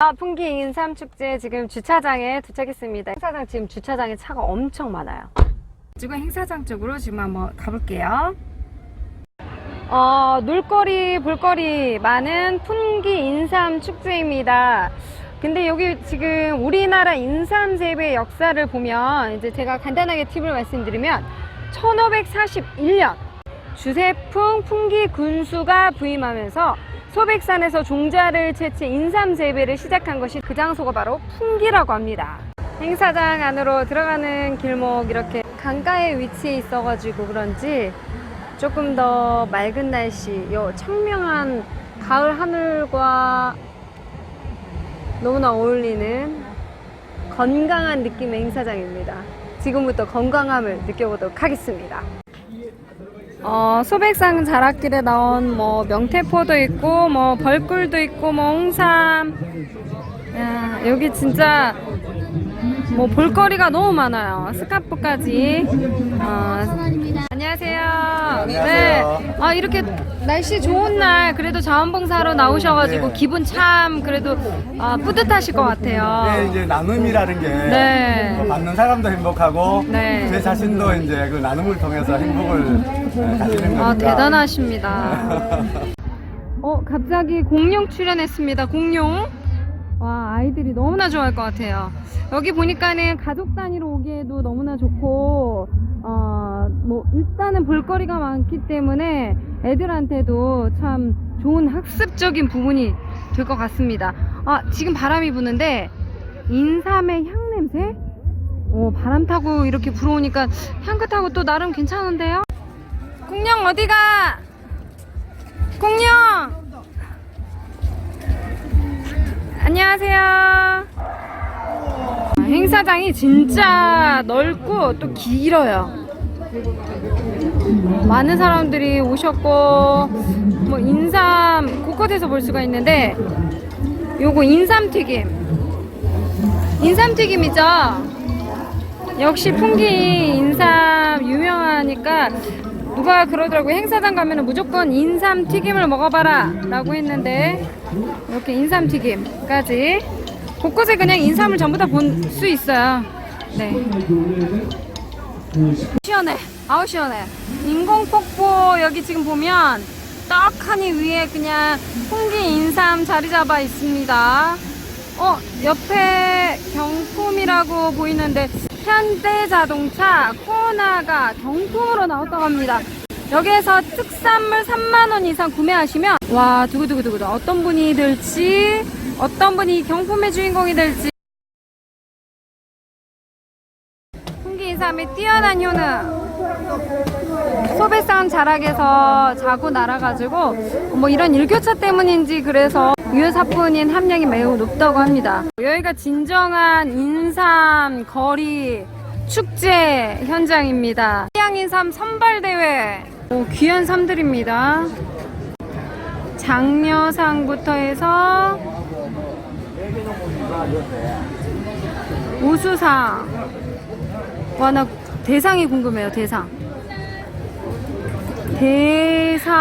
아, 풍기 인삼 축제 지금 주차장에 도착했습니다. 행사장 지금 주차장에 차가 엄청 많아요. 지금 행사장 쪽으로 지금 한번 가볼게요. 어, 놀거리, 볼거리 많은 풍기 인삼 축제입니다. 근데 여기 지금 우리나라 인삼 재배 역사를 보면 이제 제가 간단하게 팁을 말씀드리면 1541년 주세풍 풍기 군수가 부임하면서 소백산에서 종자를 채취 인삼 재배를 시작한 것이 그 장소가 바로 풍기라고 합니다. 행사장 안으로 들어가는 길목 이렇게 강가에 위치해 있어가지고 그런지 조금 더 맑은 날씨, 요 청명한 가을 하늘과 너무나 어울리는 건강한 느낌의 행사장입니다. 지금부터 건강함을 느껴보도록 하겠습니다. 어, 소백산 자락길에 나온 뭐 명태포도 있고 뭐 벌꿀도 있고 뭐 홍삼. 야, 여기 진짜 뭐 볼거리가 너무 많아요. 스카프까지. 어, 안녕하세요. 네. 아, 이렇게 날씨 좋은 날 그래도 자원봉사로 나오셔가지고 네. 기분 참 그래도 아, 뿌듯하실 것 같아요. 이게 이제 나눔이라는 게 네. 뭐 받는 사람도 행복하고 네. 제 자신도 이제 그 나눔을 통해서 행복을 네, 가지는 겁니다. 아, 대단하십니다. 어, 갑자기 공룡 출연했습니다. 공룡. 와, 아이들이 너무나 좋아할 것 같아요. 여기 보니까는 가족 단위로 오기에도 너무나 좋고, 어, 뭐, 일단은 볼거리가 많기 때문에 애들한테도 참 좋은 학습적인 부분이 될 것 같습니다. 아, 지금 바람이 부는데, 인삼의 향 냄새? 어, 바람 타고 이렇게 불어오니까 향긋하고 또 나름 괜찮은데요? 공룡 어디가? 공룡! 안녕하세요. 행사장이 진짜 넓고 또 길어요. 많은 사람들이 오셨고, 뭐, 인삼 곳곳에서 볼 수가 있는데, 요거 인삼튀김. 인삼튀김이죠? 역시 풍기 인삼 유명하니까 누가 그러더라고요. 행사장 가면 무조건 인삼 튀김을 먹어봐라 라고 했는데 이렇게 인삼 튀김까지 곳곳에 그냥 인삼을 전부 다 본 수 있어요. 네. 시원해. 아우 시원해. 인공폭포 여기 지금 보면 떡하니 위에 그냥 풍기 인삼 자리 잡아 있습니다. 어, 옆에 경품이라고 보이는데 현대자동차 코나가 경품으로 나왔다고 합니다. 여기에서 특산물 3만원 이상 구매하시면 와 두구두구두구 어떤 분이 될지 어떤 분이 경품의 주인공이 될지. 풍기 인삼의 뛰어난 효능 소배산 자락에서 자고 날아가지고 뭐 이런 일교차 때문인지 그래서 유효사포닌 함량이 매우 높다고 합니다. 여기가 진정한 인삼 거리 축제 현장입니다. 태양인삼 선발대회 오, 귀한 삼들입니다. 장려상부터 해서 우수상 와 나 대상이 궁금해요 대상 대상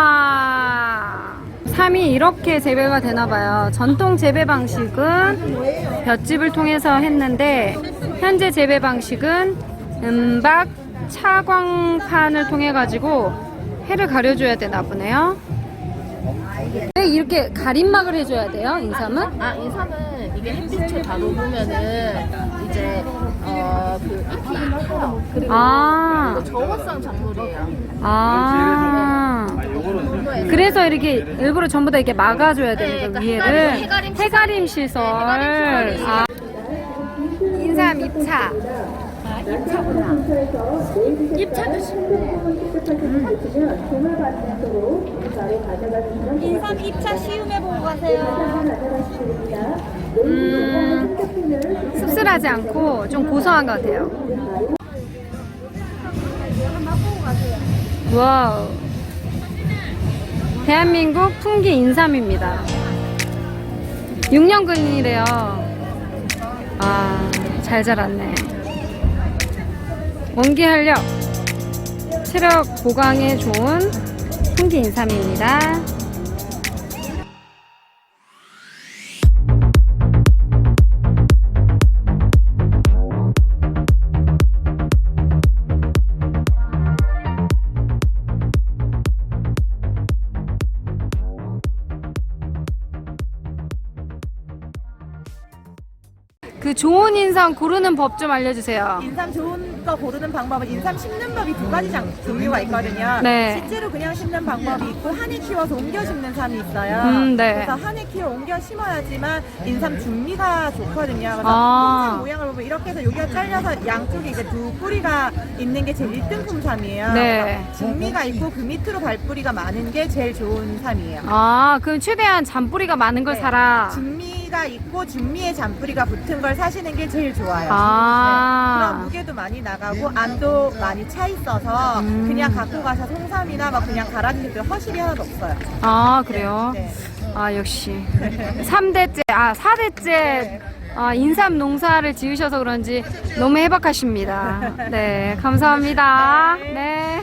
3이 이렇게 재배가 되나봐요 전통 재배 방식은 볏짚을 통해서 했는데 현재 재배 방식은 음박 차광판을 통해 가지고 해를 가려줘야 되나 보네요 왜 이렇게 가림막을 해줘야 돼요 인삼은? 아 인삼은 이게 햇빛을 다 녹으면은 이제 어그 잎이 커요. 그리고 아, 저온성 작물이에요. 아. 온도에서 그래서 이렇게 일부러 전부 다 이렇게 막아줘야 되는 거 네, 위에를 그러니까 해가림 시설. 해가림 시설. 해가림 시설이 아. 인삼 입차. 인삼 입차 시음해 보고 가세요. 음, 씁쓸하지 않고 좀 고소한 것 같아요. 와우. 대한민국 풍기 인삼입니다. 6년근이래요. 아, 잘 자랐네. 원기 활력, 체력 보강에 좋은 풍기 인삼입니다. 그 좋은 인삼 고르는 법 좀 알려주세요. 인삼 좋은 거 고르는 방법은 인삼 심는 법이 두 가지 장, 종류가 있거든요. 네. 실제로 그냥 심는 방법이 있고 한해 키워서 옮겨 심는 삼이 있어요. 음, 네. 그래서 한해 키워 옮겨 심어야지만 인삼 중미가 좋거든요. 그래서 아. 통상 모양을 보면 이렇게 해서 여기가 잘려서 양쪽에 이제 두 뿌리가 있는 게 제일 1등품 삼이에요. 네. 그래서 중미가 있고 그 밑으로 발뿌리가 많은 게 제일 좋은 삼이에요. 아, 그럼 최대한 잔뿌리가 많은 걸 네. 사라. 중미가 있고 중미에 잔뿌리가 붙은 걸 사시는 게 제일 좋아요. 아. 네. 그럼 무게도 많이 나가고 안도 많이 차 있어서 음. 그냥 갖고 가서 송삼이나 막 그냥 갈아드셔도 허실이 하나도 없어요. 아, 그래요? 네. 아, 역시. 3대째, 아, 4대째. 아, 인삼 농사를 지으셔서 그런지 너무 해박하십니다. 네, 감사합니다. 네.